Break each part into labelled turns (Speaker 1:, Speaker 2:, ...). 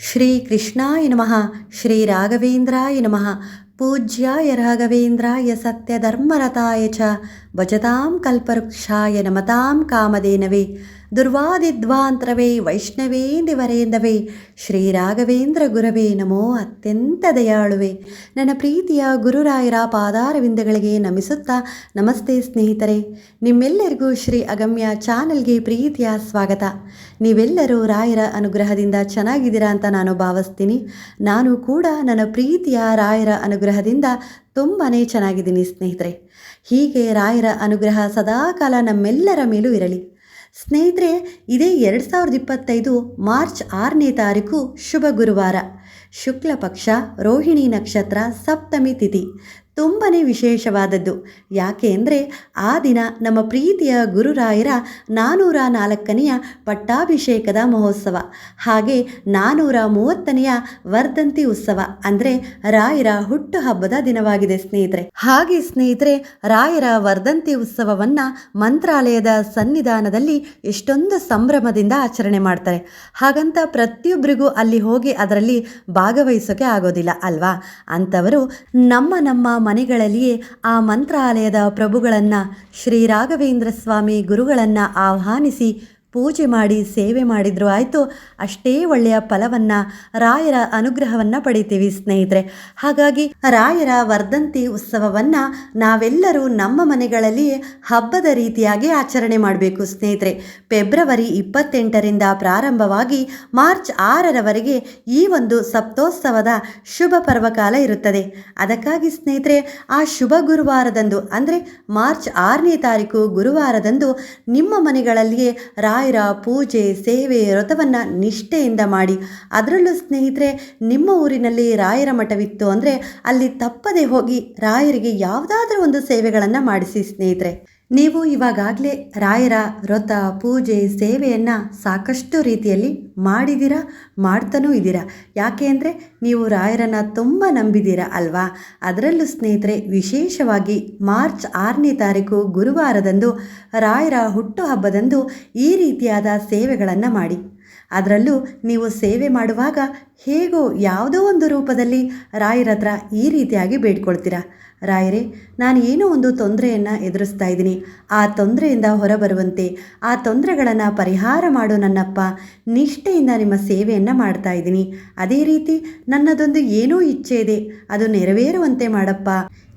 Speaker 1: ಶ್ರೀ ಕೃಷ್ಣಾಯ ನಮಃ ಶ್ರೀ ರಾಘವೇಂದ್ರಾಯ ನಮಃ ಪೂಜ್ಯಾಯ ರಾಘವೇಂದ್ರಾಯ ಸತ್ಯಧರ್ಮರತಾಯ ಚ ಭಜತಾಂ ಕಲ್ಪವೃಕ್ಷಾಯ ನಮತಾಂ ಕಾಮಧೇನವೇ ದುರ್ವಾದಿದ್ವಾಂತರವೇ ವೈಷ್ಣವೇಂದಿವರೇಂದವೇ ಶ್ರೀ ರಾಘವೇಂದ್ರ ಗುರವೇ, ನಮೋ ಅತ್ಯಂತ ದಯಾಳುವೆ. ನನ್ನ ಪ್ರೀತಿಯ ಗುರುರಾಯರ ಪಾದಾರವಿಂದಗಳಿಗೆ ನಮಿಸುತ್ತಾ ನಮಸ್ತೆ ಸ್ನೇಹಿತರೆ. ನಿಮ್ಮೆಲ್ಲರಿಗೂ ಶ್ರೀ ಅಗಮ್ಯ ಚಾನಲ್ಗೆ ಪ್ರೀತಿಯ ಸ್ವಾಗತ. ನೀವೆಲ್ಲರೂ ರಾಯರ ಅನುಗ್ರಹದಿಂದ ಚೆನ್ನಾಗಿದ್ದೀರಾ ಅಂತ ನಾನು ಭಾವಿಸ್ತೀನಿ. ನಾನು ಕೂಡ ನನ್ನ ಪ್ರೀತಿಯ ರಾಯರ ಅನುಗ್ರಹದಿಂದ ತುಂಬಾ ಚೆನ್ನಾಗಿದ್ದೀನಿ ಸ್ನೇಹಿತರೆ. ಹೀಗೆ ರಾಯರ ಅನುಗ್ರಹ ಸದಾಕಾಲ ನಮ್ಮೆಲ್ಲರ ಮೇಲೂ ಇರಲಿ. ಸ್ನೇಹಿತರೆ, ಇದೇ ಎರಡು ಸಾವಿರದ ಇಪ್ಪತ್ತೈದು ಮಾರ್ಚ್ ಆರನೇ ತಾರೀಕು ಶುಭ ಗುರುವಾರ. ಶುಕ್ಲ ಪಕ್ಷ, ರೋಹಿಣಿ ನಕ್ಷತ್ರ ಸಪ್ತಮಿ ತಿಥಿ. ತುಂಬನೇ ವಿಶೇಷವಾದದ್ದು. ಯಾಕೆ ಅಂದರೆ ಆ ದಿನ ನಮ್ಮ ಪ್ರೀತಿಯ ಗುರುರಾಯರ ನಾನ್ನೂರ ನಾಲ್ಕನೆಯ ಪಟ್ಟಾಭಿಷೇಕದ ಮಹೋತ್ಸವ. ಹಾಗೆ ನಾನ್ನೂರ ಮೂವತ್ತನೆಯ ವರ್ಧಂತಿ ಉತ್ಸವ ಅಂದರೆ ರಾಯರ ಹುಟ್ಟುಹಬ್ಬದ ದಿನವಾಗಿದೆ ಸ್ನೇಹಿತರೆ. ಹಾಗೆ ಸ್ನೇಹಿತರೆ, ರಾಯರ ವರ್ಧಂತಿ ಉತ್ಸವವನ್ನು ಮಂತ್ರಾಲಯದ ಸನ್ನಿಧಾನದಲ್ಲಿ ಎಷ್ಟೊಂದು ಸಂಭ್ರಮದಿಂದ ಆಚರಣೆ ಮಾಡ್ತಾರೆ. ಹಾಗಂತ ಪ್ರತಿಯೊಬ್ಬರಿಗೂ ಅಲ್ಲಿ ಹೋಗಿ ಅದರಲ್ಲಿ ಭಾಗವಹಿಸೋಕೆ ಆಗೋದಿಲ್ಲ ಅಲ್ವಾ? ಅಂಥವರು ನಮ್ಮ ನಮ್ಮ ಮನೆಗಳಲ್ಲಿಯೇ ಆ ಮಂತ್ರಾಲಯದ ಪ್ರಭುಗಳನ್ನು ಶ್ರೀ ರಾಘವೇಂದ್ರ ಸ್ವಾಮಿ ಗುರುಗಳನ್ನು ಆಹ್ವಾನಿಸಿ ಪೂಜೆ ಮಾಡಿ, ಸೇವೆ ಮಾಡಿದ್ರು, ಆಯಿತು. ಅಷ್ಟೇ ಒಳ್ಳೆಯ ಫಲವನ್ನು, ರಾಯರ ಅನುಗ್ರಹವನ್ನು ಪಡಿತೀವಿ ಸ್ನೇಹಿತರೆ. ಹಾಗಾಗಿ ರಾಯರ ವರ್ಧಂತಿ ಉತ್ಸವವನ್ನು ನಾವೆಲ್ಲರೂ ನಮ್ಮ ಮನೆಗಳಲ್ಲಿ ಹಬ್ಬದ ರೀತಿಯಾಗಿ ಆಚರಣೆ ಮಾಡಬೇಕು ಸ್ನೇಹಿತರೆ. ಫೆಬ್ರವರಿ ಇಪ್ಪತ್ತೆಂಟರಿಂದ ಪ್ರಾರಂಭವಾಗಿ ಮಾರ್ಚ್ ಆರರವರೆಗೆ ಈ ಒಂದು ಸಪ್ತೋತ್ಸವದ ಶುಭ ಪರ್ವಕಾಲ ಇರುತ್ತದೆ. ಅದಕ್ಕಾಗಿ ಸ್ನೇಹಿತರೆ, ಆ ಶುಭ ಗುರುವಾರದಂದು, ಅಂದರೆ ಮಾರ್ಚ್ ಆರನೇ ತಾರೀಕು ಗುರುವಾರದಂದು ನಿಮ್ಮ ಮನೆಗಳಲ್ಲಿಯೇ ರಾಯರ ಪೂಜೆ, ಸೇವೆ, ವ್ರತವನ್ನು ನಿಷ್ಠೆಯಿಂದ ಮಾಡಿ. ಅದರಲ್ಲೂ ಸ್ನೇಹಿತರೆ, ನಿಮ್ಮ ಊರಿನಲ್ಲಿ ರಾಯರ ಮಠವಿತ್ತು ಅಂದರೆ ಅಲ್ಲಿ ತಪ್ಪದೆ ಹೋಗಿ ರಾಯರಿಗೆ ಯಾವುದಾದ್ರೂ ಒಂದು ಸೇವೆಗಳನ್ನು ಮಾಡಿಸಿ ಸ್ನೇಹಿತರೆ. ನೀವು ಇವಾಗಲೇ ರಾಯರ ವ್ರತ, ಪೂಜೆ, ಸೇವೆಯನ್ನು ಸಾಕಷ್ಟು ರೀತಿಯಲ್ಲಿ ಮಾಡಿದ್ದೀರಾ ಮಾಡ್ತಾನೂ ಇದ್ದೀರಾ? ಯಾಕೆ ಅಂದರೆ ನೀವು ರಾಯರನ್ನು ತುಂಬ ನಂಬಿದ್ದೀರಾ ಅಲ್ವಾ? ಅದರಲ್ಲೂ ಸ್ನೇಹಿತರೆ, ವಿಶೇಷವಾಗಿ ಮಾರ್ಚ್ ಆರನೇ ತಾರೀಕು ಗುರುವಾರದಂದು ರಾಯರ ಹುಟ್ಟುಹಬ್ಬದಂದು ಈ ರೀತಿಯಾದ ಸೇವೆಗಳನ್ನು ಮಾಡಿ. ಅದರಲ್ಲೂ ನೀವು ಸೇವೆ ಮಾಡುವಾಗ ಹೇಗೋ ಯಾವುದೋ ಒಂದು ರೂಪದಲ್ಲಿ ರಾಯರ ಹತ್ರ ಈ ರೀತಿಯಾಗಿ ಬೇಡ್ಕೊಳ್ತೀರಾ. ರಾಯರೇ, ನಾನು ಏನೋ ಒಂದು ತೊಂದರೆಯನ್ನು ಎದುರಿಸ್ತಾ ಇದ್ದೀನಿ. ಆ ತೊಂದರೆಯಿಂದ ಹೊರಬರುವಂತೆ, ಆ ತೊಂದರೆಗಳನ್ನು ಪರಿಹಾರ ಮಾಡು ನನ್ನಪ್ಪ ನಿಷ್ಠೆಯಿಂದ ನಿಮ್ಮ ಸೇವೆಯನ್ನು ಮಾಡ್ತಾ ಇದ್ದೀನಿ. ಅದೇ ರೀತಿ ನನ್ನದೊಂದು ಏನೋ ಇಚ್ಛೆ ಇದೆ. ಅದು ನೆರವೇರುವಂತೆ ಮಾಡಪ್ಪ.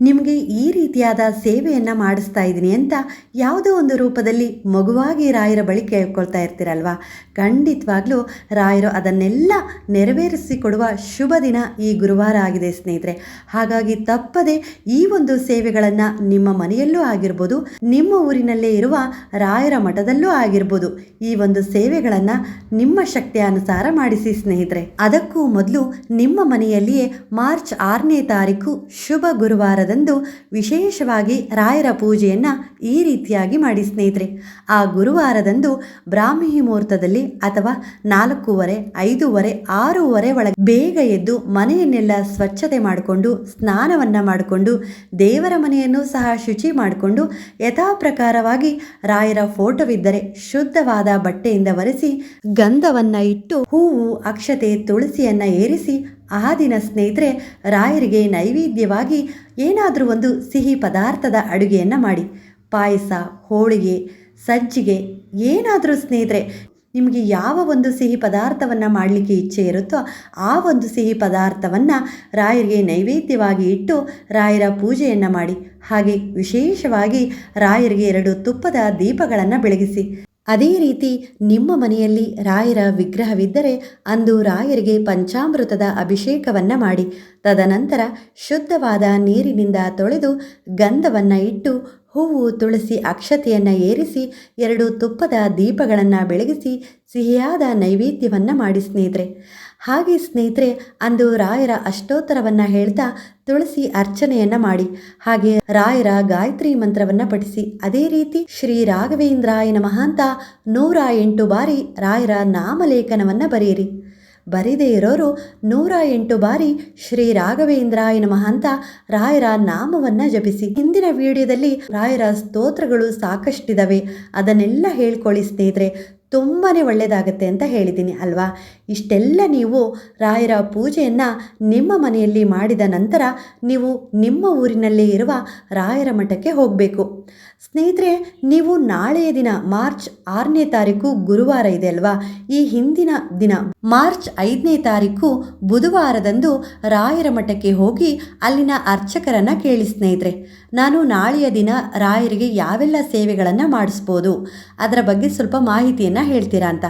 Speaker 1: ನಿಮಗೆ ಈ ರೀತಿಯಾದ ಸೇವೆಯನ್ನು ಮಾಡಿಸ್ತಾ ಇದ್ದೀನಿ ಅಂತ ಯಾವುದೋ ಒಂದು ರೂಪದಲ್ಲಿ ಮಗುವಾಗಿ ರಾಯರ ಬಳಿ ಕೇಳ್ಕೊಳ್ತಾ ಇರ್ತೀರಲ್ವಾ? ಖಂಡಿತವಾಗ್ಲೂ ರಾಯರು ಅದನ್ನೆಲ್ಲ ನೆರವೇರಿಸಿಕೊಡುವ ಶುಭ ದಿನ ಈ ಗುರುವಾರ ಆಗಿದೆ ಸ್ನೇಹಿತರೆ. ಹಾಗಾಗಿ ತಪ್ಪದೆ ಈ ಒಂದು ಸೇವೆಗಳನ್ನು ನಿಮ್ಮ ಮನೆಯಲ್ಲೂ ಆಗಿರ್ಬೋದು, ನಿಮ್ಮ ಊರಿನಲ್ಲೇ ಇರುವ ರಾಯರ ಮಠದಲ್ಲೂ ಆಗಿರ್ಬೋದು ಈ ಒಂದು ಸೇವೆಗಳನ್ನು ನಿಮ್ಮ ಶಕ್ತಿಯ ಅನುಸಾರ ಮಾಡಿಸಿ ಸ್ನೇಹಿತರೆ. ಅದಕ್ಕೂ ಮೊದಲು ನಿಮ್ಮ ಮನೆಯಲ್ಲಿಯೇ ಮಾರ್ಚ್ ಆರನೇ ತಾರೀಕು ಶುಭ ಗುರುವಾರದಂದು ವಿಶೇಷವಾಗಿ ರಾಯರ ಪೂಜೆಯನ್ನು ಈ ರೀತಿಯಾಗಿ ಮಾಡಿ ಸ್ನೇಹಿತರೆ. ಆ ಗುರುವಾರದಂದು ಬ್ರಾಹ್ಮಿ ಮುಹೂರ್ತದಲ್ಲಿ ಅಥವಾ ನಾಲ್ಕೂವರೆ, ಐದೂವರೆ, ಆರೂವರೆ ಒಳಗೆ ಬೇಗ ಎದ್ದು ಮನೆಯನ್ನೆಲ್ಲ ಸ್ವಚ್ಛತೆ ಮಾಡಿಕೊಂಡು, ಸ್ನಾನವನ್ನು ಮಾಡಿಕೊಂಡು, ದೇವರ ಮನೆಯನ್ನು ಸಹ ಶುಚಿ ಮಾಡಿಕೊಂಡು, ಯಥಾಪ್ರಕಾರವಾಗಿ ರಾಯರ ಫೋಟೋವಿದ್ದರೆ ಶುದ್ಧವಾದ ಬಟ್ಟೆಯಿಂದ ಒರೆಸಿ, ಗಂಧವನ್ನು ಇಟ್ಟು, ಹೂವು, ಅಕ್ಷತೆ, ತುಳಸಿಯನ್ನು ಏರಿಸಿ ಆ ದಿನ ಸ್ನೇಹಿತರೆ, ರಾಯರಿಗೆ ನೈವೇದ್ಯವಾಗಿ ಏನಾದರೂ ಒಂದು ಸಿಹಿ ಪದಾರ್ಥದ ಅಡುಗೆಯನ್ನು ಮಾಡಿ. ಪಾಯಸ, ಹೋಳಿಗೆ, ಸಜ್ಜಿಗೆ ಏನಾದರೂ ಸ್ನೇಹಿತರೆ, ನಿಮಗೆ ಯಾವ ಒಂದು ಸಿಹಿ ಪದಾರ್ಥವನ್ನು ಮಾಡಲಿಕ್ಕೆ ಇಚ್ಛೆ ಇರುತ್ತೋ ಆ ಒಂದು ಸಿಹಿ ಪದಾರ್ಥವನ್ನು ರಾಯರಿಗೆ ನೈವೇದ್ಯವಾಗಿ ಇಟ್ಟು ರಾಯರ ಪೂಜೆಯನ್ನು ಮಾಡಿ. ಹಾಗೆ ವಿಶೇಷವಾಗಿ ರಾಯರಿಗೆ ಎರಡು ತುಪ್ಪದ ದೀಪಗಳನ್ನು ಬೆಳಗಿಸಿ. ಅದೇ ರೀತಿ ನಿಮ್ಮ ಮನೆಯಲ್ಲಿ ರಾಯರ ವಿಗ್ರಹವಿದ್ದರೆ ಅಂದು ರಾಯರಿಗೆ ಪಂಚಾಮೃತದ ಅಭಿಷೇಕವನ್ನು ಮಾಡಿ. ತದನಂತರ ಶುದ್ಧವಾದ ನೀರಿನಿಂದ ತೊಳೆದು ಗಂಧವನ್ನು ಇಟ್ಟು ಹೂವು, ತುಳಸಿ ಅಕ್ಷತೆಯನ್ನು ಏರಿಸಿ ಎರಡು ತುಪ್ಪದ ದೀಪಗಳನ್ನು ಬೆಳಗಿಸಿ ಸಿಹಿಯಾದ ನೈವೇದ್ಯವನ್ನು ಮಾಡಿ ಸ್ನೇಹಿತರೆ. ಹಾಗೆ ಸ್ನೇಹಿತರೆ, ಅಂದು ರಾಯರ ಅಷ್ಟೋತ್ತರವನ್ನು ಹೇಳ್ತಾ ತುಳಸಿ ಅರ್ಚನೆಯನ್ನ ಮಾಡಿ. ಹಾಗೆ ರಾಯರ ಗಾಯತ್ರಿ ಮಂತ್ರವನ್ನು ಪಠಿಸಿ. ಅದೇ ರೀತಿ ಶ್ರೀ ರಾಘವೇಂದ್ರಾಯ ನಮಃ ಅಂತ ನೂರ ಎಂಟು ಬಾರಿ ರಾಯರ ನಾಮಲೇಖನವನ್ನು ಬರೆಯಿರಿ. ಬರೆದೇ ಇರೋರು ನೂರ ಎಂಟು ಬಾರಿ ಶ್ರೀ ರಾಘವೇಂದ್ರಾಯ ನಮಃ ಅಂತ ರಾಯರ ನಾಮವನ್ನು ಜಪಿಸಿ. ಹಿಂದಿನ ವಿಡಿಯೋದಲ್ಲಿ ರಾಯರ ಸ್ತೋತ್ರಗಳು ಸಾಕಷ್ಟಿದ್ದಾವೆ ಅದನ್ನೆಲ್ಲ ಹೇಳ್ಕೊಳ್ಳಿ ಸ್ನೇಹಿತರೆ. ತುಂಬಾ ಒಳ್ಳೆಯದಾಗತ್ತೆ ಅಂತ ಹೇಳಿದ್ದೀನಿ ಅಲ್ವಾ? ಇಷ್ಟೆಲ್ಲ ನೀವು ರಾಯರ ಪೂಜೆಯನ್ನು ನಿಮ್ಮ ಮನೆಯಲ್ಲಿ ಮಾಡಿದ ನಂತರ ನೀವು ನಿಮ್ಮ ಊರಿನಲ್ಲೇ ಇರುವ ರಾಯರ ಮಠಕ್ಕೆ ಹೋಗಬೇಕು. ಸ್ನೇಹಿತರೆ, ನೀವು ನಾಳೆಯ ದಿನ ಮಾರ್ಚ್ ಆರನೇ ತಾರೀಕು ಗುರುವಾರ ಇದೆ ಅಲ್ವಾ? ಈ ಹಿಂದಿನ ದಿನ ಮಾರ್ಚ್ ಐದನೇ ತಾರೀಕು ಬುಧವಾರದಂದು ರಾಯರ ಮಠಕ್ಕೆ ಹೋಗಿ ಅಲ್ಲಿನ ಅರ್ಚಕರನ್ನು ಕೇಳಿ ಸ್ನೇಹಿತರೆ. ನಾನು ನಾಳೆಯ ದಿನ ರಾಯರಿಗೆ ಯಾವೆಲ್ಲ ಸೇವೆಗಳನ್ನು ಮಾಡಿಸ್ಬೋದು? ಅದರ ಬಗ್ಗೆ ಸ್ವಲ್ಪ ಮಾಹಿತಿಯನ್ನು ಹೇಳ್ತೀರಾ ಅಂತ.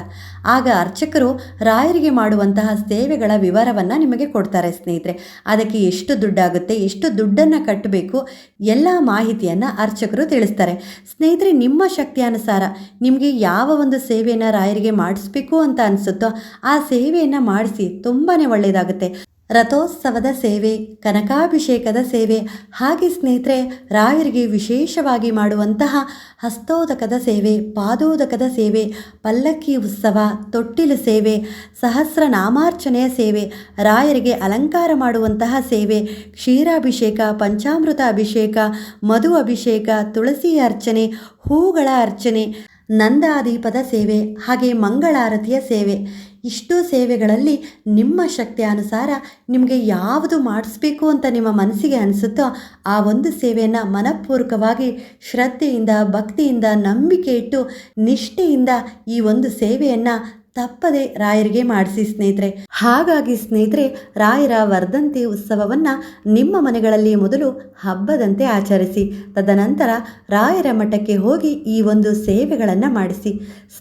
Speaker 1: ಆಗ ಅರ್ಚಕರು ರಾಯರಿಗೆ ಮಾಡುವಂತಹ ಸೇವೆಗಳ ವಿವರವನ್ನು ನಿಮಗೆ ಕೊಡ್ತಾರೆ ಸ್ನೇಹಿತರೆ. ಅದಕ್ಕೆ ಎಷ್ಟು ದುಡ್ಡಾಗುತ್ತೆ, ಎಷ್ಟು ದುಡ್ಡನ್ನು ಕಟ್ಟಬೇಕು, ಎಲ್ಲ ಮಾಹಿತಿಯನ್ನು ಅರ್ಚಕರು ತಿಳಿಸ್ತಾರೆ. ಸ್ನೇಹಿತರೆ, ನಿಮ್ಮ ಶಕ್ತಿಯಾನುಸಾರ ನಿಮಗೆ ಯಾವ ಒಂದು ಸೇವೆಯನ್ನು ರಾಯರಿಗೆ ಮಾಡಿಸ್ಬೇಕು ಅಂತ ಅನಿಸುತ್ತೋ, ಆ ಸೇವೆಯನ್ನು ಮಾಡಿಸಿ ತುಂಬಾ ಒಳ್ಳೆಯದಾಗುತ್ತೆ ರಥೋತ್ಸವದ ಸೇವೆ, ಕನಕಾಭಿಷೇಕದ ಸೇವೆ, ಹಾಗೆ ಸ್ನೇಹಿತರೆ, ರಾಯರಿಗೆ ವಿಶೇಷವಾಗಿ ಮಾಡುವಂತಹ ಹಸ್ತೋದಕದ ಸೇವೆ, ಪಾದೋದಕದ ಸೇವೆ, ಪಲ್ಲಕ್ಕಿ ಉತ್ಸವ, ತೊಟ್ಟಿಲು ಸೇವೆ, ಸಹಸ್ರ ನಾಮಾರ್ಚನೆಯ ಸೇವೆ, ರಾಯರಿಗೆ ಅಲಂಕಾರ ಮಾಡುವಂತಹ ಸೇವೆ, ಕ್ಷೀರಾಭಿಷೇಕ, ಪಂಚಾಮೃತ ಅಭಿಷೇಕ, ಮಧು ಅಭಿಷೇಕ, ತುಳಸಿ ಅರ್ಚನೆ, ಹೂಗಳ ಅರ್ಚನೆ, ನಂದಾದೀಪದ ಸೇವೆ, ಹಾಗೆ ಮಂಗಳಾರತಿಯ ಸೇವೆ. ಇಷ್ಟು ಸೇವೆಗಳಲ್ಲಿ ನಿಮ್ಮ ಶಕ್ತಿ ಅನುಸಾರ ನಿಮಗೆ ಯಾವುದು ಮಾಡಿಸ್ಬೇಕು ಅಂತ ನಿಮ್ಮ ಮನಸ್ಸಿಗೆ ಅನಿಸುತ್ತೋ ಆ ಒಂದು ಸೇವೆಯನ್ನು ಮನಪೂರ್ವಕವಾಗಿ ಶ್ರದ್ಧೆಯಿಂದ, ಭಕ್ತಿಯಿಂದ, ನಂಬಿಕೆ ಇಟ್ಟು, ನಿಷ್ಠೆಯಿಂದ ಈ ಒಂದು ಸೇವೆಯನ್ನು ತಪ್ಪದೆ ರಾಯರಿಗೆ ಮಾಡಿಸಿ ಸ್ನೇಹಿತರೆ. ಹಾಗಾಗಿ ಸ್ನೇಹಿತರೆ, ರಾಯರ ವರ್ಧಂತಿ ಉತ್ಸವವನ್ನು ನಿಮ್ಮ ಮನೆಗಳಲ್ಲಿ ಮೊದಲು ಹಬ್ಬದಂತೆ ಆಚರಿಸಿ. ತದನಂತರ ರಾಯರ ಮಠಕ್ಕೆ ಹೋಗಿ ಈ ಒಂದು ಸೇವೆಗಳನ್ನು ಮಾಡಿಸಿ.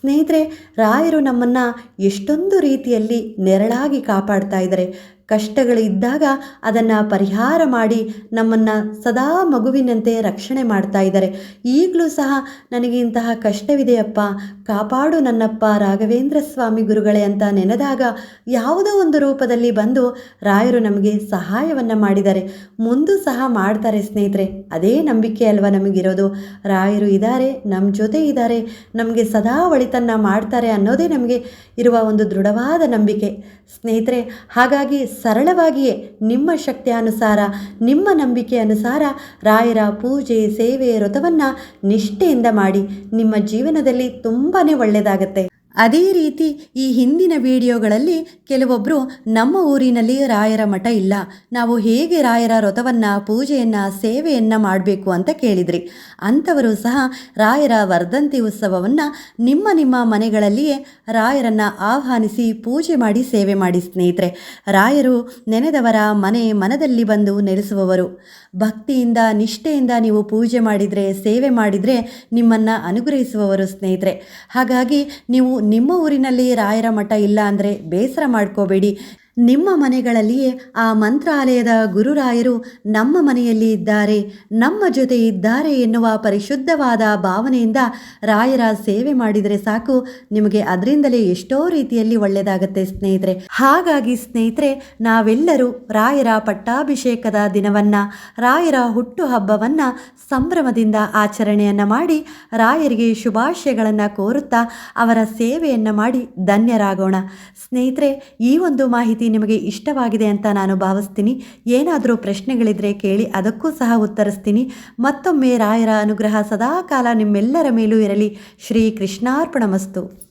Speaker 1: ಸ್ನೇಹಿತರೆ, ರಾಯರು ನಮ್ಮನ್ನು ಎಷ್ಟೊಂದು ರೀತಿಯಲ್ಲಿ ನೆರಳಾಗಿ ಕಾಪಾಡ್ತಾ ಇದ್ದಾರೆ. ಕಷ್ಟಗಳಿದ್ದಾಗ ಅದನ್ನು ಪರಿಹಾರ ಮಾಡಿ ನಮ್ಮನ್ನು ಸದಾ ಮಗುವಿನಂತೆ ರಕ್ಷಣೆ ಮಾಡ್ತಾ ಇದ್ದಾರೆ. ಈಗಲೂ ಸಹ ನನಗೆ ಇಂತಹ ಕಷ್ಟವಿದೆಯಪ್ಪ, ಕಾಪಾಡು ನನ್ನಪ್ಪ ರಾಘವೇಂದ್ರ ಸ್ವಾಮಿ ಗುರುಗಳೇ ಅಂತ ನೆನೆದಾಗ ಯಾವುದೋ ಒಂದು ರೂಪದಲ್ಲಿ ಬಂದು ರಾಯರು ನಮಗೆ ಸಹಾಯವನ್ನು ಮಾಡಿದ್ದಾರೆ. ಮುಂದೂ ಸಹ ಮಾಡ್ತಾರೆ ಸ್ನೇಹಿತರೆ, ಅದೇ ನಂಬಿಕೆ ಅಲ್ವಾ ನಮಗಿರೋದು. ರಾಯರು ಇದ್ದಾರೆ ನಮ್ಮ ಜೊತೆ ಇದ್ದಾರೆ, ನಮಗೆ ಸದಾ ಒಳಿತನ್ನು ಮಾಡ್ತಾರೆ ಅನ್ನೋದೇ ನಮಗೆ ಇರುವ ಒಂದು ದೃಢವಾದ ನಂಬಿಕೆ. ಸ್ನೇಹಿತರೆ, ಹಾಗಾಗಿ ಸರಳವಾಗಿಯೇ ನಿಮ್ಮ ಶಕ್ತಿ ಅನುಸಾರ ನಿಮ್ಮ ನಂಬಿಕೆ ಅನುಸಾರ ರಾಯರ ಪೂಜೆ, ಸೇವೆ, ವ್ರತವನ್ನು ನಿಷ್ಠೆಯಿಂದ ಮಾಡಿ. ನಿಮ್ಮ ಜೀವನದಲ್ಲಿ ತುಂಬಾ ಒಳ್ಳೆಯದಾಗತ್ತೆ ಅದೇ ರೀತಿ ಈ ಹಿಂದಿನ ವಿಡಿಯೋಗಳಲ್ಲಿ ಕೆಲವೊಬ್ಬರು ನಮ್ಮ ಊರಿನಲ್ಲಿ ರಾಯರ ಮಠ ಇಲ್ಲ. ನಾವು ಹೇಗೆ ರಾಯರ ವ್ರತವನ್ನು, ಪೂಜೆಯನ್ನು, ಸೇವೆಯನ್ನು ಮಾಡಬೇಕು ಅಂತ ಕೇಳಿದ್ರಿ. ಅಂಥವರು ಸಹ ರಾಯರ ವರ್ಧಂತಿ ಉತ್ಸವವನ್ನು ನಿಮ್ಮ ನಿಮ್ಮ ಮನೆಗಳಲ್ಲಿಯೇ ರಾಯರನ್ನು ಆಹ್ವಾನಿಸಿ ಪೂಜೆ ಮಾಡಿ, ಸೇವೆ ಮಾಡಿ ಸ್ನೇಹಿತರೆ. ರಾಯರು ನೆನೆದವರ ಮನೆ ಮನದಲ್ಲಿ ಬಂದು ನೆಲೆಸುವವರು. ಭಕ್ತಿಯಿಂದ, ನಿಷ್ಠೆಯಿಂದ ನೀವು ಪೂಜೆ ಮಾಡಿದರೆ, ಸೇವೆ ಮಾಡಿದರೆ ನಿಮ್ಮನ್ನು ಅನುಗ್ರಹಿಸುವವರು ಸ್ನೇಹಿತರೆ. ಹಾಗಾಗಿ ನೀವು ನಿಮ್ಮ ಊರಿನಲ್ಲಿ ರಾಯರ ಮಠ ಇಲ್ಲ ಅಂದರೆ ಬೇಸರ ಮಾಡ್ಕೋಬೇಡಿ. ನಿಮ್ಮ ಮನೆಗಳಲ್ಲಿಯೇ ಆ ಮಂತ್ರಾಲಯದ ಗುರುರಾಯರು ನಮ್ಮ ಮನೆಯಲ್ಲಿ ಇದ್ದಾರೆ, ನಮ್ಮ ಜೊತೆ ಇದ್ದಾರೆ ಎನ್ನುವ ಪರಿಶುದ್ಧವಾದ ಭಾವನೆಯಿಂದ ರಾಯರ ಸೇವೆ ಮಾಡಿದರೆ ಸಾಕು. ನಿಮಗೆ ಅದರಿಂದಲೇ ಎಷ್ಟೋ ರೀತಿಯಲ್ಲಿ ಒಳ್ಳೆಯದಾಗುತ್ತೆ ಸ್ನೇಹಿತರೆ. ಹಾಗಾಗಿ ಸ್ನೇಹಿತರೆ, ನಾವೆಲ್ಲರೂ ರಾಯರ ಪಟ್ಟಾಭಿಷೇಕದ ದಿನವನ್ನು, ರಾಯರ ಹುಟ್ಟುಹಬ್ಬವನ್ನು ಸಂಭ್ರಮದಿಂದ ಆಚರಣೆಯನ್ನು ಮಾಡಿ, ರಾಯರಿಗೆ ಶುಭಾಶಯಗಳನ್ನು ಕೋರುತ್ತಾ ಅವರ ಸೇವೆಯನ್ನು ಮಾಡಿ ಧನ್ಯರಾಗೋಣ. ಸ್ನೇಹಿತರೆ, ಈ ಒಂದು ಮಾಹಿತಿ ನಿಮಗೆ ಇಷ್ಟವಾಗಿದೆ ಅಂತ ನಾನು ಭಾವಿಸ್ತೀನಿ. ಏನಾದರೂ ಪ್ರಶ್ನೆಗಳಿದ್ರೆ ಕೇಳಿ ಅದಕ್ಕೂ ಸಹ ಉತ್ತರಿಸ್ತೀನಿ. ಮತ್ತೊಮ್ಮೆ ರಾಯರ ಅನುಗ್ರಹ ಸದಾಕಾಲ ನಿಮ್ಮೆಲ್ಲರ ಮೇಲೂ ಇರಲಿ. ಶ್ರೀ ಕೃಷ್ಣಾರ್ಪಣ ಮಸ್ತು